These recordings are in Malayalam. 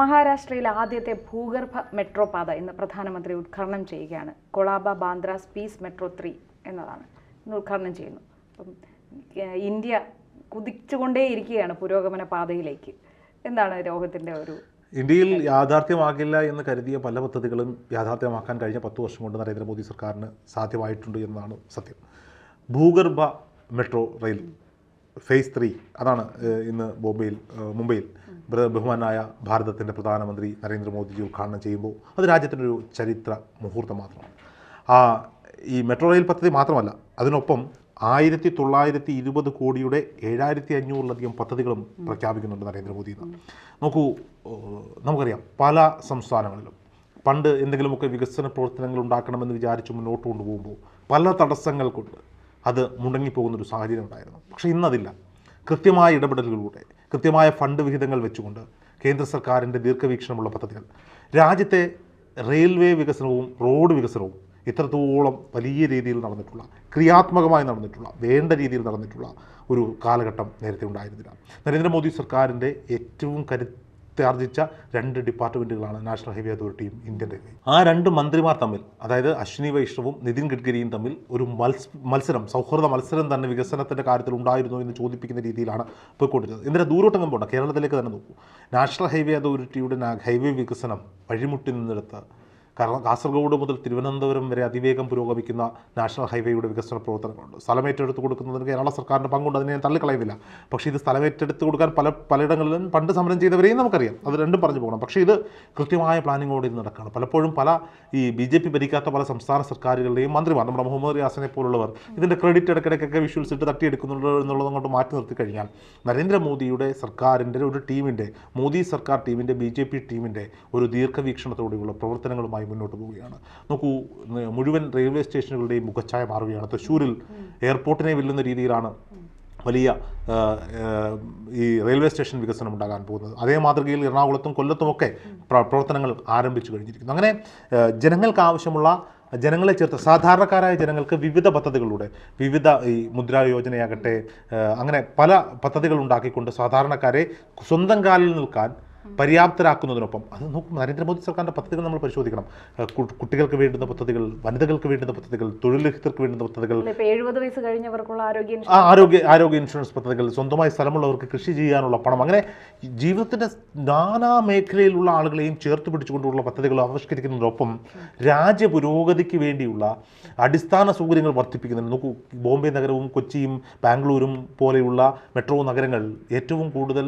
മഹാരാഷ്ട്രയിലെ ആദ്യത്തെ ഭൂഗർഭ മെട്രോ പാത ഇന്ന് പ്രധാനമന്ത്രി ഉദ്ഘാടനം ചെയ്യുകയാണ്. Colaba Bandra Seepz metro three എന്നതാണ്. ഇന്ന് ഉദ്ഘാടനം ചെയ്യുന്നു. അപ്പം ഇന്ത്യ കുതിച്ചുകൊണ്ടേയിരിക്കുകയാണ് പുരോഗമന പാതയിലേക്ക്. എന്താണ് രോഗത്തിന്റെ ഒരു ഇന്ത്യയിൽ യാഥാർത്ഥ്യമാകില്ല എന്ന് കരുതിയ പല പദ്ധതികളും യാഥാർത്ഥ്യമാക്കാൻ കഴിഞ്ഞ പത്ത് വർഷം കൊണ്ട് നരേന്ദ്രമോദി സർക്കാരിന് സാധ്യമായിട്ടുണ്ട് എന്നതാണ് സത്യം. ഭൂഗർഭ മെട്രോ റെയിൽ ഫേസ് ത്രീ അതാണ് ഇന്ന് ബോംബെയിൽ മുംബൈയിൽ ബഹുമാനായ ഭാരതത്തിന്റെ പ്രധാനമന്ത്രി നരേന്ദ്രമോദിജി ഉദ്ഘാടനം ചെയ്യുമ്പോൾ അത് രാജ്യത്തിന്റെ ഒരു ചരിത്ര മുഹൂർത്തം മാത്രമാണ്. ആ ഈ മെട്രോ റെയിൽ പദ്ധതി മാത്രമല്ല അതിനൊപ്പം ആയിരത്തി തൊള്ളായിരത്തി ഇരുപത് കോടിയുടെ ഏഴായിരത്തി അഞ്ഞൂറിലധികം പദ്ധതികളും പ്രഖ്യാപിക്കുന്നുണ്ട് നരേന്ദ്രമോദി എന്ന് നോക്കൂ നമുക്കറിയാം പല സംസ്ഥാനങ്ങളിലും പണ്ട് എന്തെങ്കിലുമൊക്കെ വികസന പ്രവർത്തനങ്ങൾ ഉണ്ടാക്കണമെന്ന് വിചാരിച്ച് മുന്നോട്ട് കൊണ്ടുപോകുമ്പോൾ പല തടസ്സങ്ങൾ കൊണ്ട് അത് മുടങ്ങിപ്പോകുന്നൊരു സാഹചര്യം ഉണ്ടായിരുന്നു. പക്ഷേ ഇന്നതില്ല. കൃത്യമായ ഇടപെടലുകളിലൂടെ കൃത്യമായ ഫണ്ട് വിഹിതങ്ങൾ വെച്ചുകൊണ്ട് കേന്ദ്ര സർക്കാരിന്റെ ദീർഘവീക്ഷണമുള്ള പദ്ധതികൾ രാജ്യത്തെ റെയിൽവേ വികസനവും റോഡ് വികസനവും ഇത്രത്തോളം വലിയ രീതിയിൽ നടന്നിട്ടുള്ള ക്രിയാത്മകമായി നടന്നിട്ടുള്ള വേണ്ട രീതിയിൽ നടന്നിട്ടുള്ള ഒരു കാലഘട്ടം നേരത്തെ ഉണ്ടായിരുന്നില്ല. നരേന്ദ്രമോദി സർക്കാരിന്റെ ഏറ്റവും കരുത്താർജിച്ച രണ്ട് ഡിപ്പാർട്ട്മെന്റുകളാണ് നാഷണൽ ഹൈവേ അതോറിറ്റിയും ഇന്ത്യൻ റെയിൽവേ ആ രണ്ട് മന്ത്രിമാർ തമ്മിൽ അതായത് അശ്വിനി വൈഷ്ണവും നിതിൻ ഗഡ്കരിയും തമ്മിൽ ഒരു മത്സ മത്സരം സൗഹൃദ മത്സരം തന്നെ വികസനത്തിന്റെ കാര്യത്തിൽ ഉണ്ടായിരുന്നു എന്ന് ചോദിപ്പിക്കുന്ന രീതിയിലാണ് പോയിക്കൊണ്ടിരുന്നത് എന്നിട്ട് ദൂരോട്ടം പോകണ്ട കേരളത്തിലേക്ക് തന്നെ നോക്കൂ. നാഷണൽ ഹൈവേ അതോറിറ്റിയുടെ ഹൈവേ വികസനം വഴിമുട്ടി നിന്നെടുത്ത് കാരണം കാസർഗോഡ് മുതൽ തിരുവനന്തപുരം വരെ അതിവേഗം പുരോഗമിക്കുന്ന നാഷണൽ ഹൈവേയുടെ വികസന പ്രവർത്തനങ്ങളുണ്ട്. സ്ഥലം ഏറ്റെടുത്ത് കൊടുക്കുന്നതിന് കേരള സർക്കാരിന്റെ പങ്കുണ്ട്. അതിനെ ഞാൻ തള്ളിക്കളയുന്നില്ല. പക്ഷേ ഇത് സ്ഥലം ഏറ്റെടുത്ത് കൊടുക്കാൻ പല പലയിടങ്ങളിലും പണ്ട് സമരം ചെയ്തവരെയും നമുക്കറിയാം. അത് രണ്ടും പറഞ്ഞു പോകണം. പക്ഷേ ഇത് കൃത്യമായ പ്ലാനിങ്ങോടെ ഇത് നടക്കുകയാണ്. പലപ്പോഴും പല ഈ ബി ജെ പി ഭരിക്കാത്ത പല സംസ്ഥാന സർക്കാരുകളുടെയും മന്ത്രിമാർ നമ്മുടെ മുഹമ്മദ് റിയാസിനെ പോലുള്ളവർ ഇതിന്റെ ക്രെഡിറ്റ് ഇടയ്ക്കിടയ്ക്കൊക്കെ വിഷ്വൽസ് ഇട്ട് തട്ടിയെടുക്കുന്നുണ്ട് എന്നുള്ളത് അങ്ങോട്ട് മാറ്റി നിർത്തി കഴിഞ്ഞാൽ നരേന്ദ്രമോദിയുടെ സർക്കാരിന്റെ ഒരു ടീമിന്റെ മോദി സർക്കാർ ടീമിന്റെ ബി ജെ പി ടീമിന്റെ ഒരു ദീർഘവീക്ഷണത്തോടെയുള്ള പ്രവർത്തനങ്ങളുമായി മുന്നോട്ട് പോവുകയാണ്. നോക്കൂ മുഴുവൻ റെയിൽവേ സ്റ്റേഷനുകളുടെയും മുഖച്ഛായ മാറുകയാണ്. തൃശ്ശൂരിൽ എയർപോർട്ടിനെ വെല്ലുന്ന രീതിയിലാണ് വലിയ ഈ റെയിൽവേ സ്റ്റേഷൻ വികസനം ഉണ്ടാകാൻ പോകുന്നത്. അതേ മാതൃകയിൽ എറണാകുളത്തും കൊല്ലത്തുമൊക്കെ പ്ര- പ്രവർത്തനങ്ങൾ ആരംഭിച്ചു കഴിഞ്ഞിരിക്കുന്നു. അങ്ങനെ ജനങ്ങൾക്ക് ആവശ്യമുള്ള ജനങ്ങളെ ചേർത്ത് സാധാരണക്കാരായ ജനങ്ങൾക്ക് വിവിധ പദ്ധതികളിലൂടെ വിവിധ ഈ മുദ്രാ യോജനയാകട്ടെ അങ്ങനെ പല പദ്ധതികൾ ഉണ്ടാക്കിക്കൊണ്ട് സാധാരണക്കാരെ സ്വന്തം കാലിൽ നിൽക്കാൻ പര്യാപ്തരാക്കുന്നതിനൊപ്പം അത് നോക്കും നരേന്ദ്രമോദി സർക്കാരിന്റെ പദ്ധതികൾ നമ്മൾ പരിശോധിക്കണം. കുട്ടികൾക്ക് വേണ്ടുന്ന പദ്ധതികൾ വനിതകൾക്ക് വേണ്ടുന്ന പദ്ധതികൾ തൊഴിൽരഹിതർക്ക് വേണ്ടുന്ന പദ്ധതികൾ. എഴുപത് വയസ്സ് കഴിഞ്ഞവർക്കുള്ള ആരോഗ്യ ആരോഗ്യ ആരോഗ്യ ഇൻഷുറൻസ് പദ്ധതികൾ സ്വന്തമായി സ്ഥലമുള്ളവർക്ക് കൃഷി ചെയ്യാനുള്ള പണം. അങ്ങനെ ജീവിതത്തിന്റെ നാനാ മേഖലയിലുള്ള ആളുകളെയും ചേർത്ത് പിടിച്ചുകൊണ്ടുള്ള പദ്ധതികൾ ആവിഷ്കരിക്കുന്നതിനൊപ്പം രാജ്യ പുരോഗതിക്ക് വേണ്ടിയുള്ള അടിസ്ഥാന സൗകര്യങ്ങൾ വർദ്ധിപ്പിക്കുന്നുണ്ട് നോക്കൂ ബോംബെ നഗരവും കൊച്ചിയും ബാംഗ്ലൂരും പോലെയുള്ള മെട്രോ നഗരങ്ങൾ ഏറ്റവും കൂടുതൽ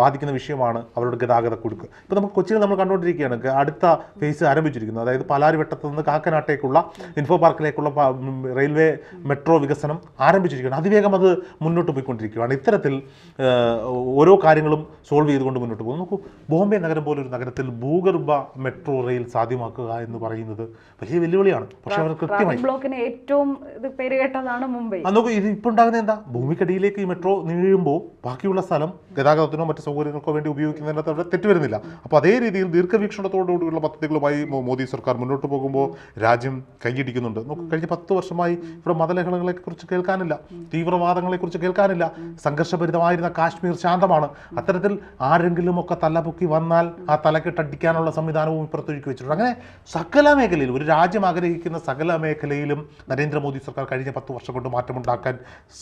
ബാധിക്കുന്ന വിഷയമാണ് അവരുടെ ഗതാഗത കുടുക്ക് ഇപ്പോൾ നമുക്ക് കൊച്ചിയിൽ നമ്മൾ കണ്ടുകൊണ്ടിരിക്കുകയാണ് അടുത്ത ഫേസ് ആരംഭിച്ചിരിക്കുന്നത് അതായത് പാലാരിവട്ടത്തു നിന്ന് കാക്കനാട്ടേക്കുള്ള ഇൻഫോ പാർക്കിലേക്കുള്ള റെയിൽവേ മെട്രോ വികസനം ആരംഭിച്ചിരിക്കുകയാണ്. അതിവേഗം അത് മുന്നോട്ട് പോയിക്കൊണ്ടിരിക്കുകയാണ്. ഇത്തരത്തിൽ ഓരോ കാര്യങ്ങളും സോൾവ് ചെയ്തുകൊണ്ട് മുന്നോട്ട് പോകും നോക്കൂ ബോംബെ നഗരം പോലൊരു നഗരത്തിൽ ഭൂഗർഭ മെട്രോ റെയിൽ സാധ്യമാക്കുക എന്ന് പറയുന്നത് വലിയ വെല്ലുവിളിയാണ്. പക്ഷെ അവർ കൃത്യമായി ബ്ലോക്കിന് ഏറ്റവും ഇത് പേര് കേട്ടതാണ് മുംബൈ. നോക്കൂ ഇത് ഇപ്പോൾ ഉണ്ടാകുന്നത് എന്താ? ഭൂമിക്കടിയിലേക്ക് ഈ മെട്രോ നീഴുമ്പോൾ ബാക്കിയുള്ള സ്ഥലം ഗതാഗതത്തിനോ മറ്റു സൗകര്യങ്ങൾക്കോ വേണ്ടി ഉപയോഗിക്കുന്നതിനകത്ത് അവിടെ തെറ്റ് വരുന്നില്ല. അപ്പോൾ അതേ രീതിയിൽ ദീർഘവീക്ഷണത്തോടുകൂടിയുള്ള പദ്ധതികളുമായി മോദി സർക്കാർ മുന്നോട്ട് പോകുമ്പോൾ രാജ്യം കൈയടിക്കുന്നുണ്ട്. നോക്കൂ കഴിഞ്ഞ പത്ത് വർഷമായി ഇവിടെ മതലഹളങ്ങളെക്കുറിച്ച് കുറിച്ച് കേൾക്കാനില്ല. തീവ്രവാദങ്ങളെക്കുറിച്ച് കേൾക്കാനില്ല. സംഘർഷഭരിതമായിരുന്ന കാശ്മീർ ശാന്തമാണ്. അത്തരത്തിൽ ആരെങ്കിലും ഒക്കെ തലപൊക്കി വന്നാൽ ആ തലക്കെട്ടടിക്കാനുള്ള സംവിധാനവും ഇപ്പുറത്തൊഴുക്കി വെച്ചിട്ടുണ്ട്. അങ്ങനെ സകല മേഖലയിൽ ഒരു രാജ്യം ആഗ്രഹിക്കുന്ന സകല മേഖലയിലും നരേന്ദ്രമോദി സർക്കാർ കഴിഞ്ഞ പത്ത് വർഷം കൊണ്ട് മാറ്റമുണ്ടാക്കാൻ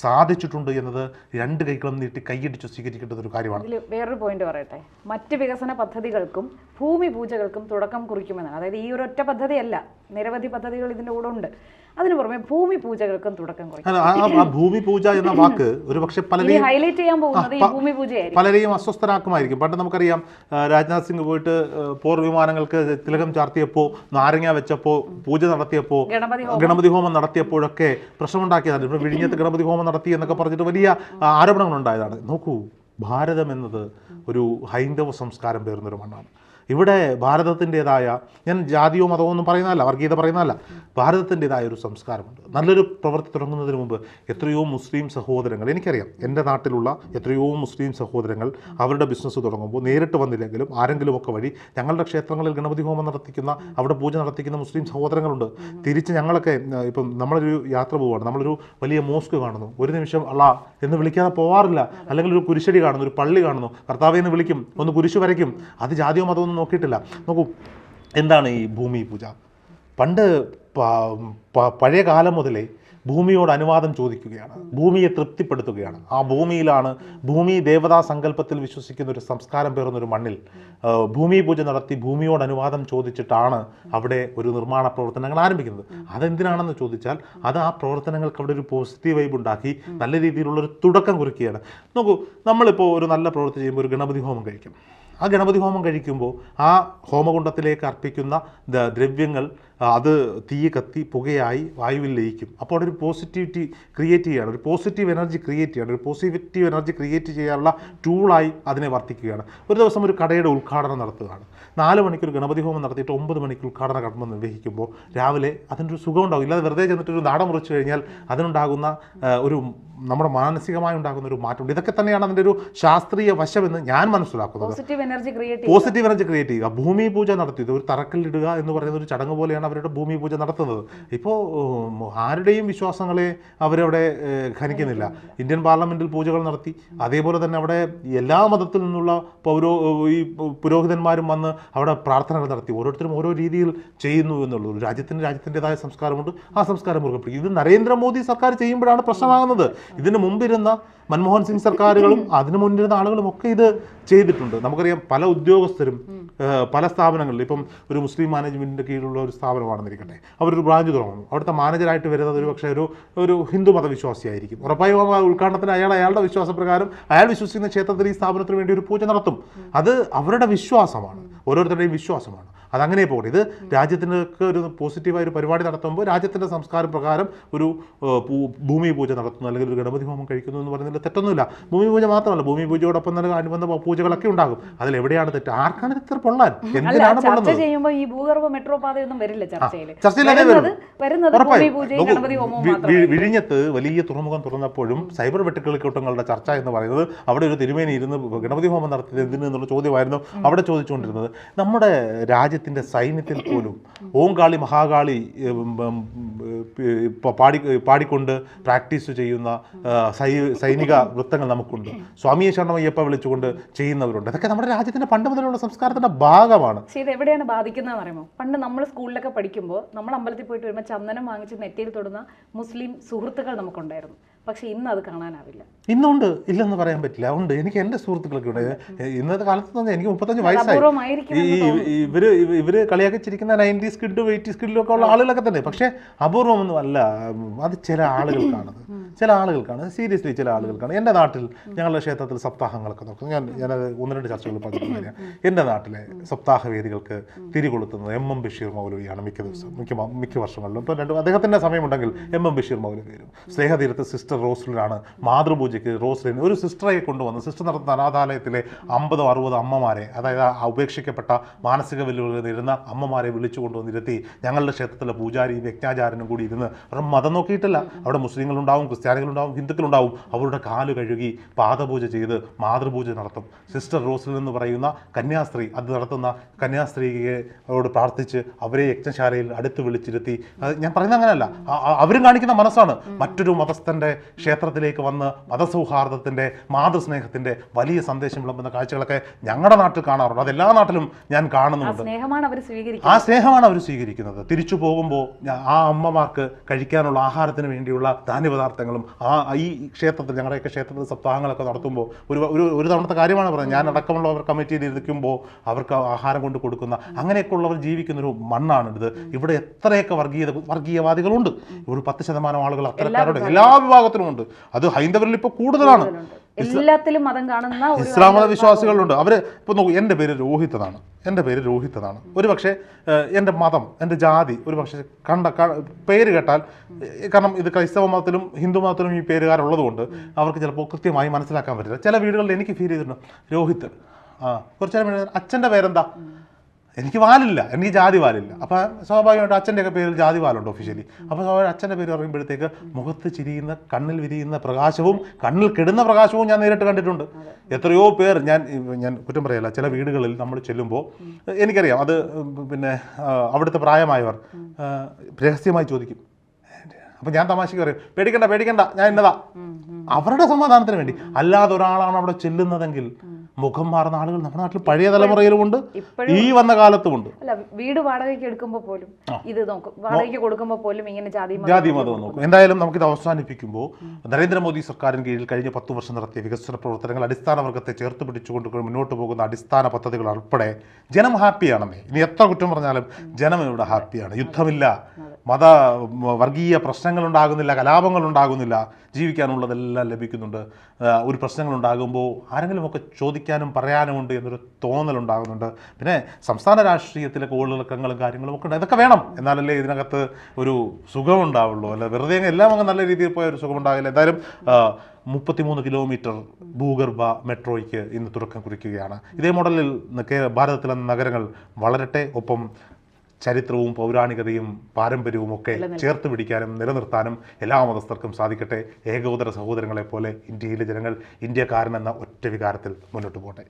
സാധിച്ചിട്ടുണ്ട് എന്നത് രണ്ട് കൈകളും നീട്ടി കൈയടിച്ച് സ്വീകരിക്കേണ്ടത് ഒരു കാര്യമാണ്. വേറൊരു പോയിന്റ് പറയട്ടെ? മറ്റ് വികസന പദ്ധതികൾക്കും ഭൂമി പൂജകൾക്കും തുടക്കം കുറിക്കുമെന്നാണ്. അതായത് ഈ ഒരു ഒറ്റ പദ്ധതിയല്ല നിരവധി പദ്ധതികൾ ഇതിന്റെ കൂടെ ഉണ്ട്. അതിനു പുറമെ ഭൂമി പൂജകൾക്കും തുടക്കം കുറിക്കും. ഭൂമി പൂജ എന്ന വാക്ക് ഒരു പക്ഷെ ഇനി പലരെയും ഹൈലൈറ്റ് ചെയ്യാൻ പോകുന്നത് ഈ ഭൂമി പൂജയായിരിക്കും. പലരെയും അസ്വസ്ഥരാക്കുമായിരിക്കും. പണ്ട് നമുക്കറിയാം രാജ്നാഥ് സിംഗ് പോയിട്ട് പോർ വിമാനങ്ങൾക്ക് തിലകം ചാർത്തിയപ്പോൾ നാരങ്ങ വെച്ചപ്പോൾ പൂജ നടത്തിയപ്പോൾ ഗണപതി ഗണപതി ഹോമം നടത്തിയപ്പോഴൊക്കെ പ്രശ്നമുണ്ടാക്കിയതാണ്. ഇപ്പൊ വിഴിഞ്ഞത്ത് ഗണപതി ഹോമം നടത്തി എന്നൊക്കെ പറഞ്ഞിട്ട് വലിയ ആരോപണങ്ങൾ ഉണ്ടായതാണ് നോക്കൂ. ഭാരതം എന്നത് ഒരു ഹൈന്ദവ സംസ്കാരം പേർന്നൊരു മണ്ണാണ്. ഇവിടെ ഭാരതത്തിന്റെതായ ഞാൻ ജാതിയോ മതമോ ഒന്നും പറയുന്നതല്ല വർഗീയത പറയുന്നതല്ല. ഭാരതത്തിന്റെതായ ഒരു സംസ്കാരമുണ്ട്. നല്ലൊരു പ്രവൃത്തി തുടങ്ങുന്നതിന് മുമ്പ് എത്രയോ മുസ്ലിം സഹോദരങ്ങൾ എനിക്കറിയാം എന്റെ നാട്ടിലുള്ള എത്രയോ മുസ്ലിം സഹോദരങ്ങൾ അവരുടെ ബിസിനസ് തുടങ്ങുമ്പോൾ നേരിട്ട് വന്നില്ലെങ്കിലും ആരെങ്കിലും ഒക്കെ വഴി ഞങ്ങളുടെ ക്ഷേത്രങ്ങളിൽ ഗണപതി ഹോമം നടത്തിക്കുന്ന അവിടെ പൂജ നടത്തിക്കുന്ന മുസ്ലിം സഹോദരങ്ങളുണ്ട്. തിരിച്ച് ഞങ്ങളൊക്കെ ഇപ്പം നമ്മളൊരു യാത്ര പോവുകയാണ്. നമ്മളൊരു വലിയ മോസ്ക് കാണുന്നു. ഒരു നിമിഷം അള്ളാ എന്ന് വിളിക്കാതെ പോവാറില്ല. അല്ലെങ്കിൽ ഒരു കുരിശടി കാണുന്നു ഒരു പള്ളി കാണുന്നു. കർത്താവെ എന്ന് വിളിക്കും. ഒന്ന് കുരിശ് വരയ്ക്കും. അത് ജാതിയോ മതമോ ഒന്നും നോക്കിയിട്ടില്ല. നോക്കൂ എന്താണ് ഈ ഭൂമി പൂജ? പണ്ട് പഴയ കാലം മുതലേ ഭൂമിയോട് അനുവാദം ചോദിക്കുകയാണ്. ഭൂമിയെ തൃപ്തിപ്പെടുത്തുകയാണ്. ആ ഭൂമിയിലാണ് ഭൂമി ദേവതാ സങ്കല്പത്തിൽ വിശ്വസിക്കുന്ന ഒരു സംസ്കാരം പേർന്ന ഒരു മണ്ണിൽ ഭൂമി പൂജ നടത്തി ഭൂമിയോട് അനുവാദം ചോദിച്ചിട്ടാണ് അവിടെ ഒരു നിർമ്മാണ പ്രവർത്തനങ്ങൾ ആരംഭിക്കുന്നത്. അതെന്തിനാണെന്ന് ചോദിച്ചാൽ അത് ആ പ്രവർത്തനങ്ങൾക്ക് അവിടെ ഒരു പോസിറ്റീവ് വൈബ് ഉണ്ടാക്കി നല്ല രീതിയിലുള്ളൊരു തുടക്കം കുറിക്കുകയാണ്. നോക്കൂ നമ്മളിപ്പോൾ ഒരു നല്ല പ്രവൃത്തി ചെയ്യുമ്പോൾ ഒരു ഗണപതി ഹോമം കഴിക്കും. ആ ഗണപതി ഹോമം കഴിക്കുമ്പോൾ ആ ഹോമകുണ്ടത്തിലേക്ക് അർപ്പിക്കുന്ന ദ്രവ്യങ്ങൾ അത് തീ കത്തി പുകയായി വായുവിൽ ലയിക്കും. അപ്പോൾ ഒരു പോസിറ്റിവിറ്റി ക്രിയേറ്റ് ചെയ്യുകയാണ് ഒരു പോസിറ്റീവ് എനർജി ക്രിയേറ്റ് ചെയ്യാണ്. ഒരു പോസിറ്റീവ് എനർജി ക്രിയേറ്റ് ചെയ്യാനുള്ള ടൂളായി അതിനെ വർത്തിക്കുകയാണ്. ഒരു ദിവസം ഒരു കടയുടെ ഉദ്ഘാടനം നടത്തുകയാണ്. നാല് മണിക്ക് ഒരു ഗണപതി ഹോമം നടത്തിയിട്ട് ഒമ്പത് മണിക്ക് ഉദ്ഘാടന കർമ്മം നിർവഹിക്കുമ്പോൾ രാവിലെ അതിന്റെ ഒരു സുഖം ഉണ്ടാവും ഇല്ലാതെ വെറുതെ ചെന്നിട്ട് ഒരു നാട മുറിച്ച് കഴിഞ്ഞാൽ അതിനുണ്ടാകുന്ന ഒരു നമ്മുടെ മാനസികമായി ഉണ്ടാകുന്ന ഒരു മാറ്റമുണ്ട്. ഇതൊക്കെ തന്നെയാണ് അതിന്റെ ഒരു ശാസ്ത്രീയ വശമെന്ന് ഞാൻ മനസ്സിലാക്കുന്നത്. Positive energy create positive energy create ചെയ്യുക. ഭൂമി പൂജ നടത്തിയത് ഒരു തറക്കല്ലിടുക എന്ന് പറയുന്ന ഒരു ചടങ്ങ് പോലെയാണ് അവരുടെ ഭൂമി പൂജ നടത്തുന്നത്. ഇപ്പോൾ ആരുടെയും വിശ്വാസങ്ങളെ അവരവിടെ ഖനിക്കുന്നില്ല. ഇന്ത്യൻ പാർലമെന്റിൽ പൂജകൾ നടത്തി. അതേപോലെ തന്നെ അവിടെ എല്ലാ മതത്തിൽ നിന്നുള്ള പൗരോ ഈ പുരോഹിതന്മാരും വന്ന് അവിടെ പ്രാർത്ഥനകൾ നടത്തി. ഓരോരുത്തരും ഓരോ രീതിയിൽ ചെയ്യുന്നു എന്നുള്ളൂ രാജ്യത്തിന് രാജ്യത്തിന്റെതായ സംസ്കാരമുണ്ട്. ആ സംസ്കാരം മുറുകെ പിടിക്കും ഇത് നരേന്ദ്രമോദി സർക്കാർ ചെയ്യുമ്പോഴാണ് പ്രശ്നമാകുന്നത്. ഇതിന് മുമ്പിരുന്ന മൻമോഹൻ സിംഗ് സർക്കാരുകളും അതിനു മുന്നിരുന്ന ആളുകളും ഒക്കെ ഇത് ചെയ്തിട്ടുണ്ട്. നമുക്കറിയാം പല ഉദ്യോഗസ്ഥരും പല സ്ഥാപനങ്ങളിൽ ഇപ്പം ഒരു മുസ്ലിം മാനേജ്മെന്റിന്റെ കീഴിലുള്ള ഒരു സ്ഥാപനമാണെന്നിരിക്കട്ടെ അവരൊരു ബ്രാഞ്ച് തുടങ്ങുന്നു. അവിടുത്തെ മാനേജറായിട്ട് വരുന്നത് ഒരു പക്ഷേ ഒരു ഒരു ഹിന്ദു മതവിശ്വാസിയായിരിക്കും. ഉറപ്പായും ആ ഉദ്ഘാടനത്തിന് അയാൾ അയാളുടെ വിശ്വാസപ്രകാരം അയാൾ വിശ്വസിക്കുന്ന ക്ഷേത്രത്തിൽ ഈ സ്ഥാപനത്തിന് വേണ്ടി ഒരു പൂജ നടത്തും. അത് അവരുടെ വിശ്വാസമാണ്. ഓരോരുത്തരുടെയും വിശ്വാസമാണ്. അതങ്ങനെ പോകട്ടെ. ഇത് രാജ്യത്തിനൊക്കെ ഒരു പോസിറ്റീവായ ഒരു പരിപാടി നടത്തുമ്പോൾ രാജ്യത്തിന്റെ സംസ്കാരം പ്രകാരം ഒരു ഭൂമി പൂജ നടത്തുന്നു അല്ലെങ്കിൽ ഒരു ഗണപതി ഹോമം കഴിക്കുന്നു എന്ന് പറയുന്നതിൽ തെറ്റൊന്നുമില്ല. ഭൂമി പൂജ മാത്രമല്ല ഭൂമി പൂജയോടൊപ്പം തന്നെ അനുബന്ധ പൂജകളൊക്കെ ഉണ്ടാകും. അതിൽ എവിടെയാണ് തെറ്റ്? ആർക്കാണ് ഇത്ര പൊള്ളാൻ? എന്തിനാണ് ചർച്ച ചെയ്യുമ്പോൾ ഈ ഭൂഗർഭ മെട്രോ പാതയൊന്നും വരില്ല ചർച്ചയിൽ. വിഴിഞ്ഞത്ത് വലിയ തുറമുഖം തുറന്നപ്പോഴും സൈബർ വെട്ടുകളിക്കൂട്ടങ്ങളുടെ ചർച്ച എന്ന് പറയുന്നത് അവിടെ ഒരു തിരുമേനി ഇരുന്ന് ഗണപതി ഹോമം നടത്തിയത് എന്തിനു എന്നുള്ള ചോദ്യമായിരുന്നു അവിടെ ചോദിച്ചുകൊണ്ടിരുന്നത്. നമ്മുടെ രാജ്യത്തിന്റെ സൈന്യത്തിൽ പോലും ഓങ്കാളി കാളി മഹാകാളി പാടി പാടിക്കൊണ്ട് പ്രാക്ടീസ് ചെയ്യുന്ന സൈ- സൈനിക വൃത്തങ്ങൾ നമുക്കുണ്ട്. സ്വാമിയെ ശരണമയ്യപ്പ വിളിച്ചുകൊണ്ട് ചെയ്യുന്നവരുണ്ട്. അതൊക്കെ നമ്മുടെ രാജ്യത്തിന്റെ പണ്ട് മുതലുള്ള സംസ്കാരത്തിന്റെ ഭാഗമാണ്. ഇത് എവിടെയാണ് ബാധിക്കുന്നതെന്ന് പറയുമ്പോൾ പണ്ട് നമ്മൾ സ്കൂളിലൊക്കെ പഠിക്കുമ്പോൾ നമ്മൾ അമ്പലത്തിൽ പോയിട്ട് വരുമ്പോൾ ചന്ദനം വാങ്ങിച്ച് നെറ്റിയിൽ തൊടുന്ന മുസ്ലിം സുഹൃത്തുക്കൾ നമുക്കുണ്ടായിരുന്നു. പക്ഷേ ഇന്ന് അത് കാണാനാവില്ല. ഇന്നുണ്ട്. ഇല്ലെന്ന് പറയാൻ പറ്റില്ല. ഉണ്ട്. എനിക്ക് എന്റെ സുഹൃത്തുക്കളൊക്കെ ഉണ്ട്. ഇന്നത്തെ കാലത്ത് തന്നെ എനിക്ക് മുപ്പത്തഞ്ച് വയസ്സായി. ഇവർ ഇവർ കളിയാക്കി ചിരിക്കുന്ന നയന്റീസ് കിഡ് എയ്റ്റീസ് കിഡിലൊക്കെ ഒക്കെ ഉള്ള ആളുകളൊക്കെ തന്നെ. പക്ഷേ അപൂർവമൊന്നും അല്ല. അത് ചില ആളുകൾക്കാണത് ചില ആളുകൾക്കാണ് സീരിയസ്ലി ചില ആളുകൾക്കാണ് എന്റെ നാട്ടിൽ ഞങ്ങളുടെ ക്ഷേത്രത്തിൽ സപ്താഹങ്ങളൊക്കെ നോക്കും. ഞാൻ ഞാൻ ഒന്ന് രണ്ട് ചർച്ചകൾ പറഞ്ഞിട്ടില്ല എന്റെ നാട്ടിലെ സപ്താഹ വേദികൾക്ക് തിരികൊളുത്തുന്നത് എം എം ബഷീർ മൗലവിയാണ് മിക്ക ദിവസം. മിക്ക മിക്ക വർഷങ്ങളിലും. ഇപ്പോൾ രണ്ട് അദ്ദേഹത്തിന്റെ സമയമുണ്ടെങ്കിൽ എം എം ബഷീർ മൗലവി വരും. സ്നേഹതീരത്ത് സിസ്റ്റർ റോസ്ലിനാണ് മാതൃപൂജയ്ക്ക് റോസ്ലിൻ ഒരു സിസ്റ്ററെ കൊണ്ടുവന്ന് സിസ്റ്റർ നടത്തുന്ന അനാഥാലയത്തിലെ അമ്പതോ അറുപതോ അമ്മമാരെ അതായത് ഉപേക്ഷിക്കപ്പെട്ട മാനസിക വെല്ലുവിളികൾ നേരിടുന്ന അമ്മമാരെ വിളിച്ചു കൊണ്ടുവന്നിരുത്തി ഞങ്ങളുടെ ക്ഷേത്രത്തിലെ പൂജാരിയും യജ്ഞാചാരനും കൂടി ഇരുന്ന് അവർ മതം നോക്കിയിട്ടില്ല. അവിടെ മുസ്ലിങ്ങളുണ്ടാവും ക്രിസ്ത്യാനികളുണ്ടാവും ഹിന്ദുക്കളുണ്ടാവും. അവരുടെ കാൽ കഴുകി പാദപൂജ ചെയ്ത് മാതൃപൂജ നടത്തും. സിസ്റ്റർ റോസ്ലിൻ എന്ന് പറയുന്ന കന്യാസ്ത്രീ അത് നടത്തുന്ന കന്യാസ്ത്രീയെ അവരോട് പ്രാർത്ഥിച്ച് അവരെ യജ്ഞശാലയിൽ അടുത്ത് വിളിച്ചിരുത്തി. ഞാൻ പറയുന്നത് അങ്ങനെയല്ല. അവരും കാണിക്കുന്ന മനസ്സാണ്. മറ്റൊരു മതസ്ഥന്റെ ക്ഷേത്രത്തിലേക്ക് വന്ന് മതസൗഹാർദ്ദത്തിന്റെ മാതൃസ്നേഹത്തിന്റെ വലിയ സന്ദേശം വിളമ്പുന്ന കാഴ്ചകളൊക്കെ ഞങ്ങളുടെ നാട്ടിൽ കാണാറുണ്ട്. അതെല്ലാ നാട്ടിലും ഞാൻ കാണുന്നുണ്ട്. ആ സ്നേഹമാണ് അവർ സ്വീകരിക്കുന്നത്. തിരിച്ചു പോകുമ്പോൾ ആ അമ്മമാർക്ക് കഴിക്കാനുള്ള ആഹാരത്തിന് വേണ്ടിയുള്ള ധാന്യപദാർത്ഥങ്ങളും ആ ഈ ക്ഷേത്രത്തിൽ ഞങ്ങളുടെയൊക്കെ ക്ഷേത്രത്തിൽ സപ്താഹങ്ങളൊക്കെ നടത്തുമ്പോൾ ഒരു ഒരു ഒരു തവണത്തെ കാര്യമാണ് പറയുന്നത് ഞാൻ അടക്കമുള്ളവർ കമ്മിറ്റിയിൽ ഇരിക്കുമ്പോൾ അവർക്ക് ആഹാരം കൊണ്ട് കൊടുക്കുന്ന അങ്ങനെയൊക്കെ ഉള്ളവർ ജീവിക്കുന്ന ഒരു മണ്ണാണ് ഇത് ഇവിടെ എത്രയൊക്കെ വർഗീയ വർഗീയവാദികളുണ്ട്. ഒരു പത്ത് ശതമാനം ആളുകൾ അത്തരക്കാരുടെ എല്ലാ വിഭാഗത്തിലും ഉണ്ട് അത് ഹൈന്ദവരിൽ ഇപ്പോൾ കൂടുതലാണ്. എല്ലാത്തിലും മതം കാണുന്ന ഒരു ഇസ്ലാം മത വിശ്വാസികളുണ്ട്. അവർ ഇപ്പോൾ നോക്കൂ എന്റെ പേര് രോഹിത് എന്നാണ് എന്റെ പേര് രോഹിത് എന്നാണ് ഒരു പക്ഷേ എന്റെ മതം എന്റെ ജാതി ഒരു പക്ഷേ കണ്ട പേര് കേട്ടാൽ കാരണം ഇത് ക്രൈസ്തവ മതത്തിലും ഹിന്ദു മതത്തിലും ഈ പേരുകാരുള്ളത് കൊണ്ട് അവർക്ക് ചിലപ്പോൾ കൃത്യമായി മനസ്സിലാക്കാൻ പറ്റില്ല. ചില വീടുകളിൽ എനിക്ക് ഫീൽ ചെയ്തിട്ടുണ്ട് രോഹിത് ആ കുറച്ചു നേരം അച്ഛന്റെ പേരെന്താ? എനിക്ക് വാലില്ല എനിക്ക് ജാതി വാലില്ല. അപ്പം സ്വാഭാവികമായിട്ട് അച്ഛന്റെ ഒക്കെ പേരിൽ ജാതി വാലുണ്ട് ഒഫീഷ്യലി അപ്പോൾ സ്വാഭാവികം അച്ഛന്റെ പേര് പറയുമ്പോഴത്തേക്ക് മുഖത്ത് ചിരിയുന്ന കണ്ണിൽ വിരിയുന്ന പ്രകാശവും കണ്ണിൽ കെടുന്ന പ്രകാശവും ഞാൻ നേരിട്ട് കണ്ടിട്ടുണ്ട്. എത്രയോ പേർ ഞാൻ ഞാൻ കുറ്റം പറയല്ല ചില വീടുകളിൽ നമ്മൾ ചെല്ലുമ്പോൾ എനിക്കറിയാം അത് പിന്നെ അവിടുത്തെ പ്രായമായവർ രഹസ്യമായി ചോദിക്കും. അപ്പം ഞാൻ തമാശക്ക് പറയും പേടിക്കണ്ട പേടിക്കണ്ട ഞാൻ എന്നതാ അവരുടെ സമാധാനത്തിന് വേണ്ടി. അല്ലാതെ ഒരാളാണ് അവിടെ ചെല്ലുന്നതെങ്കിൽ മുഖം മാറുന്ന ആളുകൾ നമ്മുടെ നാട്ടിൽ പഴയ തലമുറയിലുമുണ്ട് ഈ വന്ന കാലത്തുമുണ്ട്. അല്ല വീട് വാടകയ്ക്ക് എടുക്കുമ്പോൾ പോലും ഇത് നോക്കും. വാടകയ്ക്ക് കൊടുക്കുമ്പോൾ പോലും ഇങ്ങനെ ജാതി മതം ജാതി നോക്കും. എന്തായാലും നമുക്ക് ഇത് അവസാനിപ്പിക്കുമ്പോൾ നരേന്ദ്രമോദി സർക്കാരിന് കീഴിൽ കഴിഞ്ഞ പത്ത് വർഷം നടത്തിയ വികസന പ്രവർത്തനങ്ങൾ അടിസ്ഥാന വർഗത്തെ ചേർത്ത് പിടിച്ചുകൊണ്ട് മുന്നോട്ട് പോകുന്ന അടിസ്ഥാന പദ്ധതികൾ ഉൾപ്പെടെ ജനം ഹാപ്പിയാണെന്നേ. ഇനി എത്ര കുറ്റം പറഞ്ഞാലും ജനം ഇവിടെ ഹാപ്പിയാണ്. യുദ്ധമില്ല. മത വർഗീയ പ്രശ്നങ്ങളുണ്ടാകുന്നില്ല കലാപങ്ങൾ ഉണ്ടാകുന്നില്ല ജീവിക്കാനുള്ളതെല്ലാം ലഭിക്കുന്നുണ്ട്. ഒരു പ്രശ്നങ്ങളുണ്ടാകുമ്പോൾ ആരെങ്കിലുമൊക്കെ ചോദിക്കാനും പറയാനുമുണ്ട് എന്നൊരു തോന്നലുണ്ടാകുന്നുണ്ട്. പിന്നെ സംസ്ഥാന രാഷ്ട്രീയത്തിലെ കോളിളക്കങ്ങളും കാര്യങ്ങളും ഒക്കെ ഉണ്ട്. ഇതൊക്കെ വേണം. എന്നാലല്ലേ ഇതിനകത്ത് ഒരു സുഖമുണ്ടാവുള്ളൂ. അല്ല വെറുതെ എല്ലാം അങ്ങ് നല്ല രീതിയിൽ പോയ ഒരു സുഖമുണ്ടാകില്ല. എന്തായാലും മുപ്പത്തിമൂന്ന് കിലോമീറ്റർ ഭൂഗർഭ മെട്രോയ്ക്ക് ഇന്ന് തുടക്കം കുറിക്കുകയാണ്. ഇതേ മോഡലിൽ ഭാരതത്തിലെ നഗരങ്ങൾ വളരട്ടെ. ഒപ്പം ചരിത്രവും പൗരാണികതയും പാരമ്പര്യവും ഒക്കെ ചേർത്ത് പിടിക്കാനും നിലനിർത്താനും എല്ലാ മതസ്ഥർക്കും സാധിക്കട്ടെ. ഏകോദര സഹോദരങ്ങളെ പോലെ ഇന്ത്യയിലെ ജനങ്ങൾ ഇന്ത്യക്കാരൻ എന്ന ഒറ്റ വികാരത്തിൽ മുന്നോട്ട് പോട്ടെ.